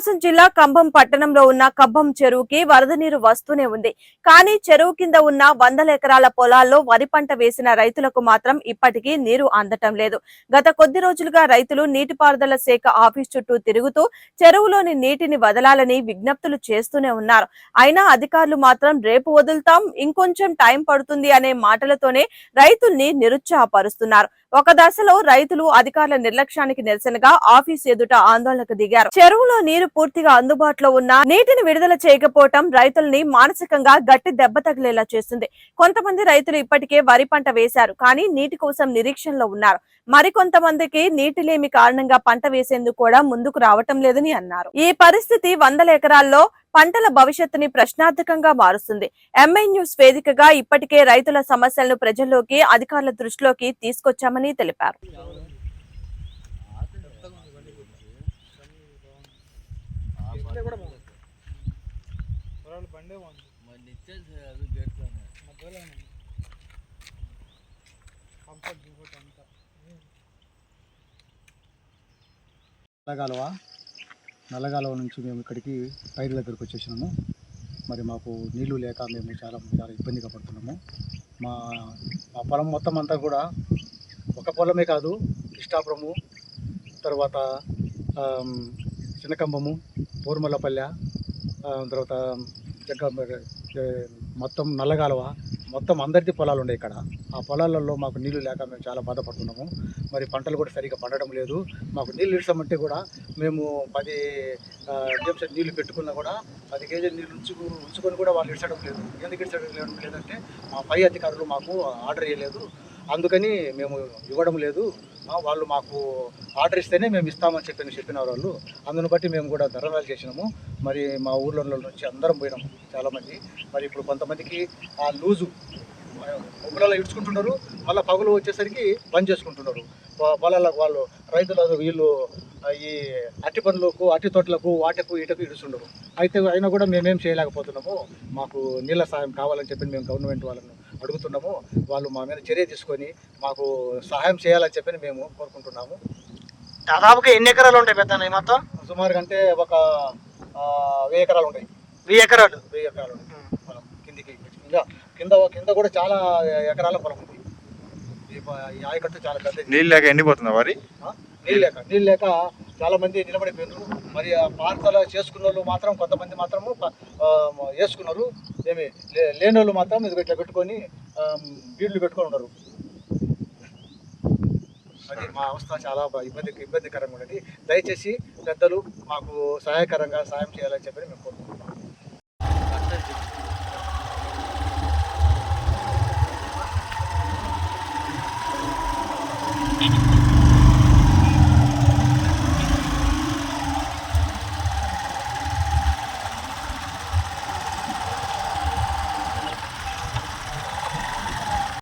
ప్రకాశం జిల్లా కంభం పట్టణంలో ఉన్న కంభం చెరువుకి వరద నీరు వస్తూనే ఉంది. కానీ చెరువు కింద ఉన్న వందల ఎకరాల పొలాల్లో వరి పంట వేసిన రైతులకు మాత్రం ఇప్పటికీ నీరు అందటం లేదు. గత కొద్ది రోజులుగా రైతులు నీటిపారుదల శాఖ ఆఫీస్ చుట్టూ తిరుగుతూ చెరువులోని నీటిని వదలాలని విజ్ఞప్తులు చేస్తూనే ఉన్నారు. అయినా అధికారులు మాత్రం రేపు వదులుతాం ఇంకొంచెం టైం పడుతుంది అనే మాటలతోనే రైతుల్ని నిరుత్సాహపరుస్తున్నారు. ఒక దశలో రైతులు అధికారుల నిర్లక్ష్యానికి నిరసనగా ఆఫీస్ ఎదుట ఆందోళనకు దిగారు. చెరువులో నీరు పూర్తిగా అందుబాటులో ఉన్న నీటిని విడుదల చేయకపోవటం రైతుల్ని మానసికంగా గట్టి దెబ్బ తగిలేలా చేస్తుంది. కొంతమంది రైతులు ఇప్పటికే వరి పంట వేశారు కానీ నీటి కోసం నిరీక్షణలో ఉన్నారు. మరికొంతమందికి నీటి లేమి కారణంగా పంట వేసేందుకు కూడా ముందుకు రావటం లేదని అన్నారు. ఈ పరిస్థితి వందల ఎకరాల్లో పంటల భవిష్యత్తుని ప్రశ్నార్థకంగా మారుస్తుంది. ఎంఐ న్యూస్ వేదికగా ఇప్పటికే రైతుల సమస్యలను ప్రజల్లోకి అధికారుల దృష్టిలోకి తీసుకొచ్చామని తెలిపారు. ఇట్లే నల్లగాలవ? నల్లగాలవ నుంచి మేము ఇక్కడికి పైరు దగ్గరికి వచ్చేసినాము. మరి మాకు నీళ్ళు లేక మేము చాలా చాలా ఇబ్బందిగా పడుతున్నాము. మా మా పొలం మొత్తం అంతా కూడా ఒక పొలమే కాదు ఇష్టాపురము తర్వాత చిన్నకంబము పూర్మలపల్లె తర్వాత జగ్గ మొత్తం నల్లగాలవ మొత్తం అందరిది పొలాలు ఉన్నాయి ఇక్కడ. ఆ పొలాలలో మాకు నీళ్ళు లేక మేము చాలా బాధపడుతున్నాము. మరి పంటలు కూడా సరిగా పండడం లేదు. మాకు నీళ్ళు ఇడ్చామంటే కూడా మేము పది నిమిషం నీళ్ళు పెట్టుకున్నా కూడా పది కేజీలు నీళ్ళు ఉంచు ఉంచుకొని కూడా వాళ్ళు ఇచ్చడం లేదు. ఎందుకు ఇచ్చడం లేదంటే మా పై అధికారులు మాకు ఆర్డర్ ఇవ్వలేదు అందుకని మేము ఇవ్వడం లేదు. వాళ్ళు మాకు ఆర్డర్ ఇస్తేనే మేము ఇస్తామని చెప్పి చెప్పిన వాళ్ళు. అందును బట్టి మేము కూడా ధర్నాలు చేసినాము. మరి మా ఊర్లో నుంచి అందరం పోయినాం చాలామంది. మరి ఇప్పుడు కొంతమందికి ఆ లూజు పొలాల్లో ఇడ్చుకుంటున్నారు. మళ్ళీ పగులు వచ్చేసరికి బంద్ చేసుకుంటున్నారు. వాళ్ళ పొలాలకు వాళ్ళు రైతులు వీళ్ళు ఈ అట్టి పనులకు అట్టి తోటలకు వాటకు ఇటకు ఇడుస్తుండరు. అయితే అయినా కూడా మేమేం చేయలేకపోతున్నాము. మాకు నీళ్ళ సాయం కావాలని చెప్పి మేము గవర్నమెంట్ వాళ్ళను అడుగుతున్నాము వాళ్ళు మా మీద చర్య తీసుకొని మాకు సహాయం చేయాలని చెప్పి మేము కోరుకుంటున్నాము. దాదాపుగా ఎన్ని ఎకరాలు ఉంటాయి పెద్ద మొత్తం? సుమారుగా అంటే ఒక వెయ్యి ఎకరాలు ఉంటాయి. వెయ్యి ఎకరాలు? వెయ్యి ఎకరాలు ఉంటాయి. పొలం కిందికి కింద కింద కింద కూడా చాలా ఎకరాల పొలం ఉంది. ఈ ఆయకట్టు చాలా పెద్దది. నీళ్ళు లేక ఎండిపోతుందా వరి? నీళ్ళు లేక నీళ్ళు లేక చాలా మంది నిలబడిపోయినారు. మరి ఆ పార్సల్ చేసుకున్న వాళ్ళు మాత్రం కొంతమంది మాత్రము వేసుకున్నారు. ఏమి లే- లేని వాళ్ళు మాత్రం ఇది ఇట్లా పెట్టుకొని బీడ్లు పెట్టుకొని ఉన్నారు. అది మా అవస్థ చాలా ఇబ్బంది ఇబ్బందికరంగా ఉన్నది దయచేసి పెద్దలు మాకు సహాయకరంగా సాయం చేయాలని చెప్పి మేము కోరుకుంటున్నాం